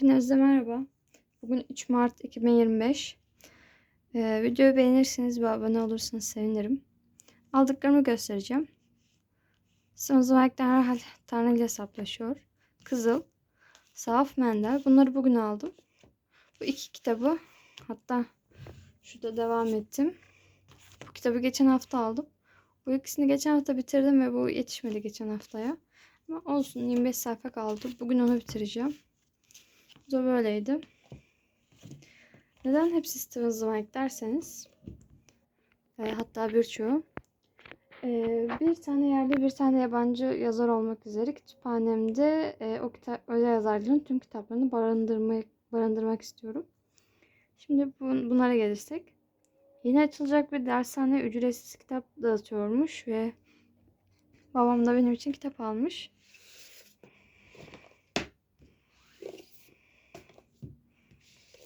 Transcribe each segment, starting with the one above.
Hepinize merhaba. Bugün 3 Mart 2025. Ee, videoyu beğenirseniz ve abone olursanız sevinirim. Aldıklarımı göstereceğim. Son zamanlarda herhalde Tanrı ile hesaplaşıyor. Kızıl, Saf Mender. Bunları bugün aldım. Bu iki kitabı hatta şurada devam ettim. Bu kitabı geçen hafta aldım. Bu ikisini geçen hafta bitirdim ve bu yetişmedi geçen haftaya. Ama olsun 25 sayfa kaldı. Bugün onu bitireceğim. Bu da böyleydi. Neden hepsi Steven Zweig derseniz e, hatta birçoğu e, bir tane yerli bir tane yabancı yazar olmak üzere kütüphanemde e, o kitap öyle yazarların tüm kitaplarını barındırmak barındırmak istiyorum. Şimdi bu, bunlara gelirsek yeni açılacak bir dershane ücretsiz kitap dağıtıyormuş ve babam da benim için kitap almış.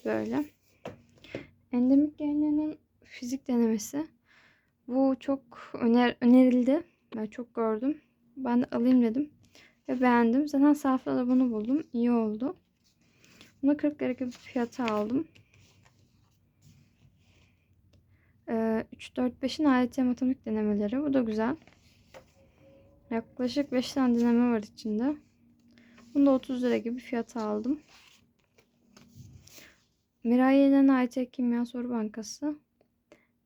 Böyle. Endemik DNA'nın fizik denemesi. Bu çok öner önerildi. Ben çok gördüm. Ben de alayım dedim. Ve beğendim. Zaten sahafta bunu buldum. İyi oldu. Bunu 40 lira gibi fiyata aldım. Ee, 3, 4, 5'in AYT matematik denemeleri. Bu da güzel. Yaklaşık 5 tane deneme var içinde. Bunu da 30 lira gibi fiyata aldım. Miray Yenen AYT Kimya Soru Bankası.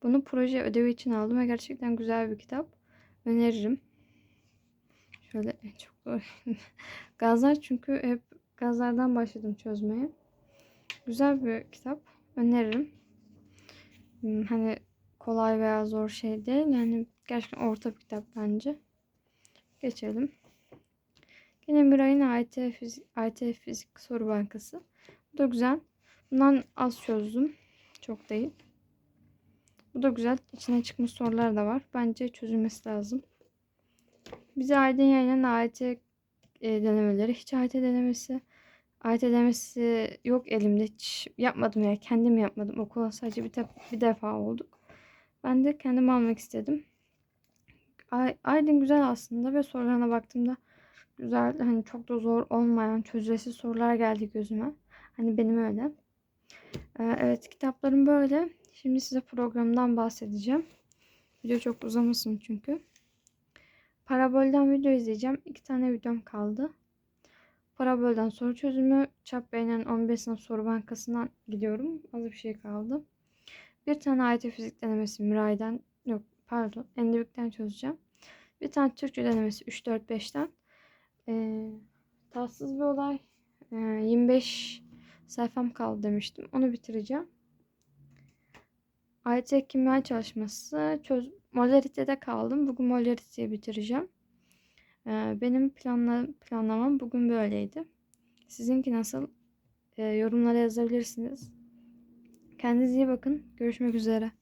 Bunu proje ödevi için aldım ve gerçekten güzel bir kitap. Öneririm. Şöyle çok gazlar çünkü hep gazlardan başladım çözmeye. Güzel bir kitap. Öneririm. Hmm, Hani kolay veya zor şey değil. Yani gerçekten orta bir kitap bence. Geçelim. Yine Miray'ın AYT Fizik, AYT Fizik Soru Bankası. Bu da güzel. Bundan az çözdüm. Çok değil. Bu da güzel. İçine çıkmış sorular da var. Bence çözülmesi lazım. Bize Aydın yayınlanan AYT e, denemeleri. Hiç AYT denemesi AYT denemesi yok elimde. Hiç yapmadım ya. Kendim yapmadım. Okula sadece bir, bir defa olduk. Ben de kendim almak istedim. Ay- Aydın güzel aslında ve sorularına baktığımda güzel hani çok da zor olmayan çözülesi sorular geldi gözüme. Hani benim öyle. Ee, Evet kitaplarım böyle. Şimdi size programdan bahsedeceğim. Video çok uzamasın çünkü. Parabol'den video izleyeceğim. İki tane videom kaldı. Parabol'den soru çözümü. Çap beğenen 15 sınıf soru bankasından gidiyorum. Az bir şey kaldı. Bir tane AYT fizik denemesi Miray'dan yok pardon Endüvik'ten çözeceğim. Bir tane Türkçe denemesi 3 4 5'ten. Ee, tatsız bir olay. Ee, 25 sayfam kaldı demiştim. Onu bitireceğim. AYT kimya çalışması çöz modalitede kaldım. Bugün modaliteyi bitireceğim. Ee, benim planla planlamam bugün böyleydi. Sizinki nasıl? Ee, yorumlara yazabilirsiniz. Kendinize iyi bakın. Görüşmek üzere.